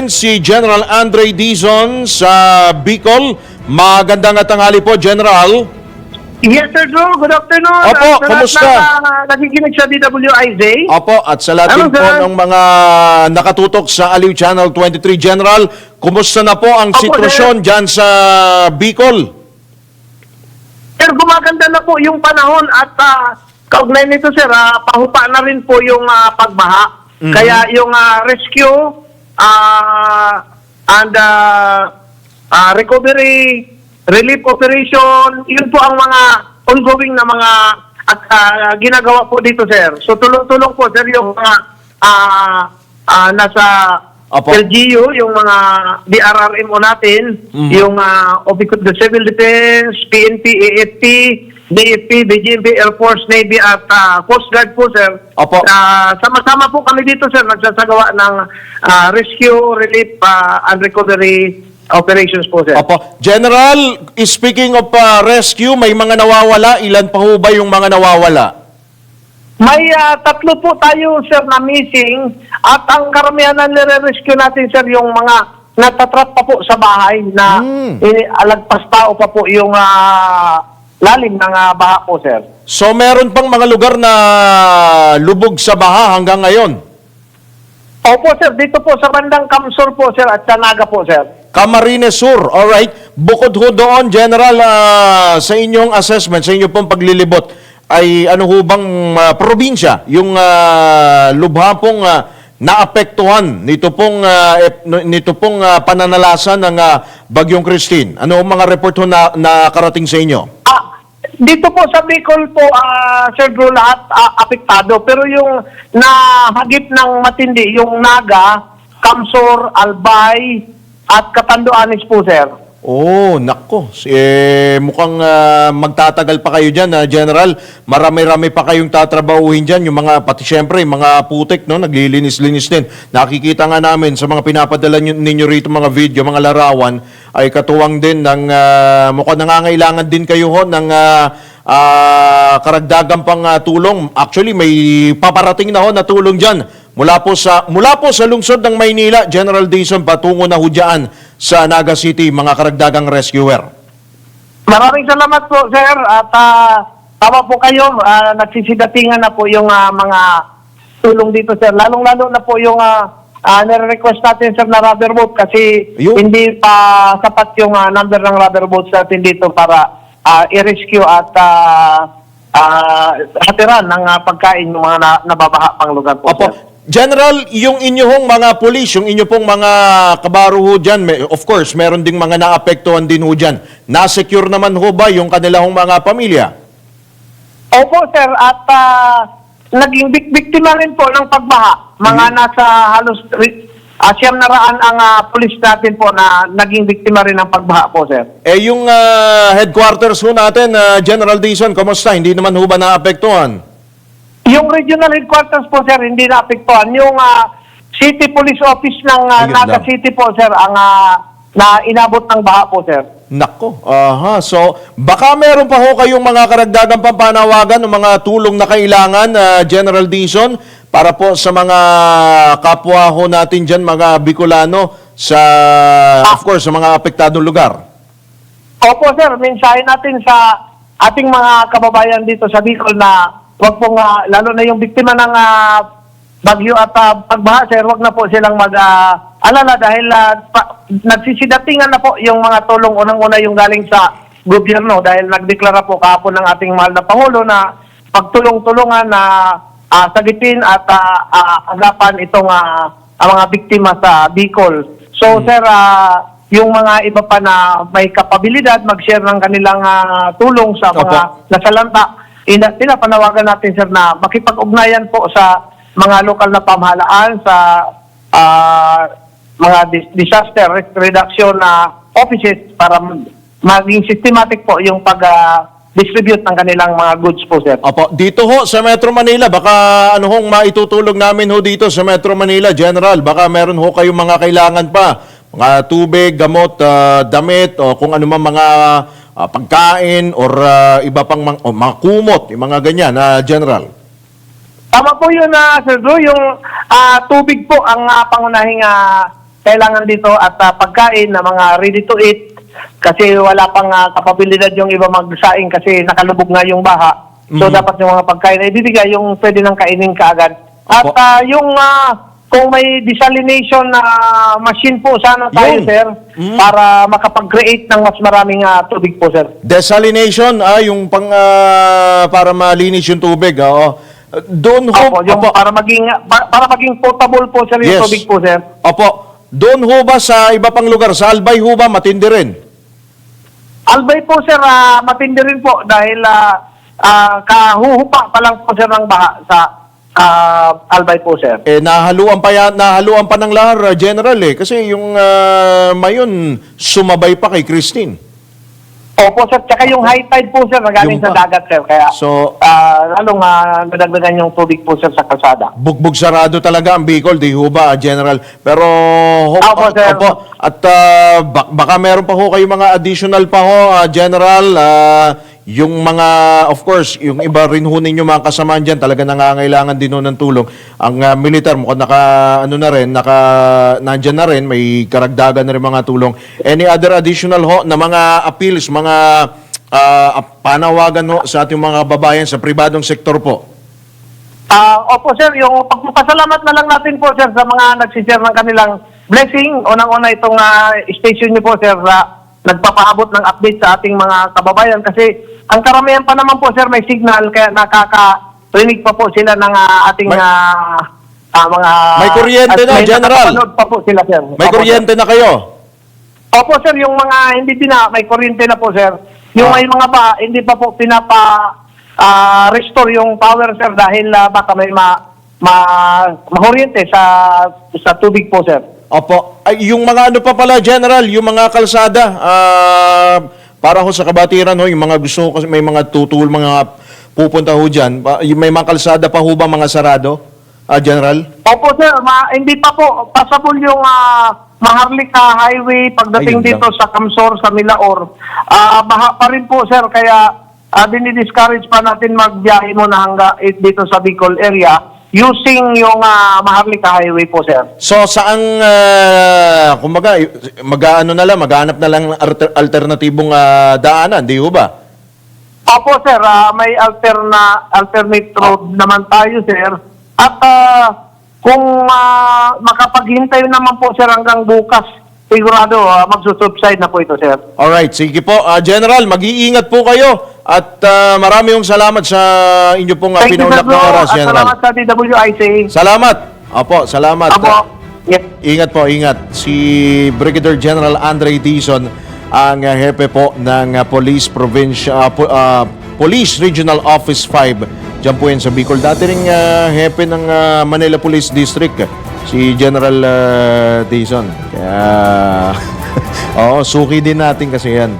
natin si General Andre Dizon sa Bicol. Magandang tanghali po, General. Yes, Sir Drew. Good afternoon. Opo, At kumusta? ng, ah, nakikinig sa DWIZ. Opo, at sa lahat po sir. ng mga nakatutok sa Aliw Channel 23 General, kumusta na po ang Opo, sitwasyon dyan sa Bicol? Sir, gumaganda na po yung panahon at uh, kaugnay nito, sir, ah, pahupa na rin po yung ah, pagbaha. Mhm. Kaya yung ah, rescue ah, and ah, ah, recovery, relief operation, yun po ang mga ongoing na mga at ah, ginagawa po dito, sir. So tulong-tulong po, sir, yung mga ah, ah, nasa Opo. LGU, yung mga DRRMO natin, Mhm. yung uh, Office of the Civil Defense, PNP, AFP, DFP, BGMP, Air Force, Navy at ah, Coast Guard po, sir. Opo. Ah, sama-sama po kami dito, sir, nagsasagawa ng ah, rescue, relief, ah, and recovery operations po, sir. Opo. General, speaking of uh, rescue, may mga nawawala. Ilan pa ho ba yung mga nawawala? May ah, tatlo po tayo, sir, na missing at ang karamihan na nire-rescue natin, sir, yung mga natatrap pa po sa bahay na ini- alagpas tao pa po yung ah, lalim ng ah, baha po, sir. So meron pang mga lugar na lubog sa baha hanggang ngayon. Opo, sir. Dito po sa bandang Kamsur po, sir, at sa Naga po, sir. Camarines Sur, alright. Bukod ho doon, General, ah, sa inyong assessment, sa inyong pong paglilibot, ay ano ho bang ah, probinsya, yung uh, lubha pong ah, naapektuhan nito pong, ep- nito pong ah, pananalasan ng ah, Bagyong Christine? Ano mga report ho na, nakarating sa inyo? Dito po sa Bicol po, ah, Sir Drew, lahat ah, apektado. Pero yung nahagip ng matindi, yung Naga, Kamsur, Albay, at Katanduanes po, sir. Oh, nako. Eh, mukhang ah, magtatagal pa kayo dyan, ah, General. Marami-rami pa kayong tatrabahuhin dyan. Yung mga, pati syempre, mga putik, no? naglilinis-linis din. Nakikita nga namin sa mga pinapadala nyo- ninyo rito, mga video, mga larawan, ay katuwang din ng, ah, mukhang nangangailangan din kayo ho ng ah, ah, karagdagan pang ah, tulong. Actually, may paparating na ho na tulong dyan. Mula po sa mula po sa lungsod ng Maynila, General Dizon patungo na hudyaan sa Naga City, mga karagdagang rescuer. Maraming salamat po, sir. At ah, tama po kayo, ah, nagsisidatingan na po yung ah, mga tulong dito, sir. Lalong-lalo na po yung uh, nire-request natin, sir, na rubber boat kasi Ayun. hindi pa sapat yung ah, number ng rubber boats natin dito para ah, i-rescue at ah, ah, hatiran ng ah, pagkain ng mga na, nababaha pang lugar po, Opo. sir. General, yung inyong mga pulis, yung inyo pong mga kabaro ho dyan, may- of course, meron ding mga naapektuhan din ho dyan. Na-secure naman ho ba yung kanilang mga pamilya? Opo, sir. At ah, naging bik- biktima rin po ng pagbaha. Mga nasa halos uh, siyam na raan ang ah, pulis natin po na naging biktima rin ng pagbaha po, sir. Eh, yung ah, headquarters ho natin, ah, General Dizon, kamusta? Hindi naman ho ba naapektuhan? Yung regional headquarters po, sir, hindi naapektuhan. Yung ah, City Police Office ng ah, Ayun Naga lang. City po, sir, ang ah, na inabot ng baha po, sir. Nako, aha. So, baka meron pa ho kayong mga karagdagang pampanawagan ng mga tulong na kailangan, ah, General Dizon, para po sa mga kapwa ho natin dyan, mga Bicolano, sa, of course, sa mga apektadong lugar. Opo, sir. Mensahe natin sa ating mga kababayan dito sa Bicol na wag pong, ah, lalo na yung biktima ng ah, bagyo at ah, pagbaha, sir, wag na po silang mag-alala dahil ah, pa- nagsisidatingan na po yung mga tulong unang-una yung galing sa gobyerno dahil nagdeklara po kahapon ng ating mahal na Pangulo na pagtulong-tulungan na ah, sagipin at ah, ah, agapan itong ah, ang mga biktima sa Bicol. So, sir, ah, yung mga iba pa na may kapabilidad mag-share ng kanilang ah, tulong sa mga Opo. nasalanta. Ina, pinapanawagan natin sir na makipag-ugnayan po sa mga lokal na pamahalaan sa ah, mga dis- disaster risk reduction na offices para mag- maging systematic po yung pag-distribute ng kanilang mga goods po sir. Opo, dito ho sa Metro Manila, baka ano hong maitutulong namin ho dito sa Metro Manila, General, baka meron ho kayong mga kailangan pa, mga tubig, gamot, ah, damit, o kung ano man mga ah, pagkain or ah, iba pang mga, o mga kumot, yung mga ganyan, na General. Tama po yun, na Sir Drew. Yung ah, tubig po ang ah, pangunahing ah, kailangan dito at ah, pagkain na mga ready to eat kasi wala pang ah, kapabilidad yung iba magsaing kasi nakalubog nga yung baha. So Mhm. dapat yung mga pagkain ay bibigay yung pwede nang kainin kaagad. At ah, yung ah, kung may desalination na machine po sana tayo Yun. sir Mhm. para makapag-create ng mas maraming ah, tubig po sir. Desalination, ah, yung pang ah, para malinis yung tubig. Oo. Doon ho, Opo, yung opo, para maging para, para maging potable po sir yung Yes. tubig po sir. opo, doon ho ba sa iba pang lugar, sa Albay ho ba, matindi rin? Albay po sir, ah, matindi rin po dahil ah, ah, kahuhupa pa lang po sir ng baha sa ah, Albay po sir. Eh, nahaluan pa, yan, nahaluan pa ng lahar, ah, General eh. Kasi yung ah, mayon, sumabay pa kay Christine. Opo sir, tsaka yung high tide po sir na galing Yung sa dagat sir. Kaya So- ah, lalong uh, nadagdagan yung tubig po sir sa kalsada. Bugbog sarado talaga ang Bicol, di ho ba, General? Pero, ho, Opo, sir. opo. at bak- baka meron pa ho kayo mga additional pa ho, ah, General, ah, yung mga, of course, yung iba rin ho ninyo mga kasamaan dyan, talaga nangangailangan din ng tulong. Ang ah, militar, mukhang naka, ano na rin, naka, nandyan na rin, may karagdagan na rin mga tulong. Any other additional ho na mga appeals, mga ah, panawagan ho sa ating mga babayan sa pribadong sektor po? Ah, opo sir, yung pagpapasalamat na lang natin po sir sa mga nagsishare ng kanilang blessing. Unang-una itong ah, station niyo po sir na nagpapaabot ng update sa ating mga kababayan kasi ang karamihan pa naman po sir may signal kaya nakaka-rinig pa po sila ng ah, ating May- ah, ah, mga... May kuryente na, may General. pa po sila sir. May Opo, kuryente na kayo? Sir. Opo sir, yung mga hindi pina, may kuryente na po sir. Yung Ah. may mga pa, hindi pa po pinapa ah, restore yung power sir dahil ah, baka may ma, ma makuryente sa sa tubig po sir. Opo. Ay, yung mga ano pa pala, General, yung mga kalsada, ah, para ho sa kabatiran ho, yung mga gusto ko may mga tutul, mga pupunta ho dyan, may mga kalsada pa ho ba mga sarado, ah, General? Opo sir, ma, hindi pa po passable yung ah, Maharlika Highway pagdating Ayun lang. dito sa Kamsor, sa Milaor. Ah, baha pa rin po sir, kaya ah, dinidiscourage pa natin magbiyahe muna hangga eh, dito sa Bicol area using yung ah, Maharlika Highway po sir. So, saang, uh, kumbaga, mag-ano na lang, maghanap na lang ng alter- alternatibong ah, daanan, di ho ba? Opo sir, Ah, may alterna alternate road naman tayo sir. At ah, kung ah, makapaghintay naman po sir hanggang bukas, sigurado uh, magsusubside na po ito sir. Alright, sige po. Ah, General, mag-iingat po kayo at ah, marami yung salamat sa inyo pong uh, you sir pinaunlak na oras, At General. salamat sa DWIC. Salamat. Opo, salamat. Apo. Yes. Ingat po, ingat. Si Brigadier General Andre Dizon, ang uh, hepe po ng uh, Police Provincial uh, po- uh, Police Regional Office 5 Diyan po yan sa Bicol. Dati ring uh, hepe ng uh, Manila Police District, si General uh, Dizon. Kaya, oo, suki din natin kasi yan.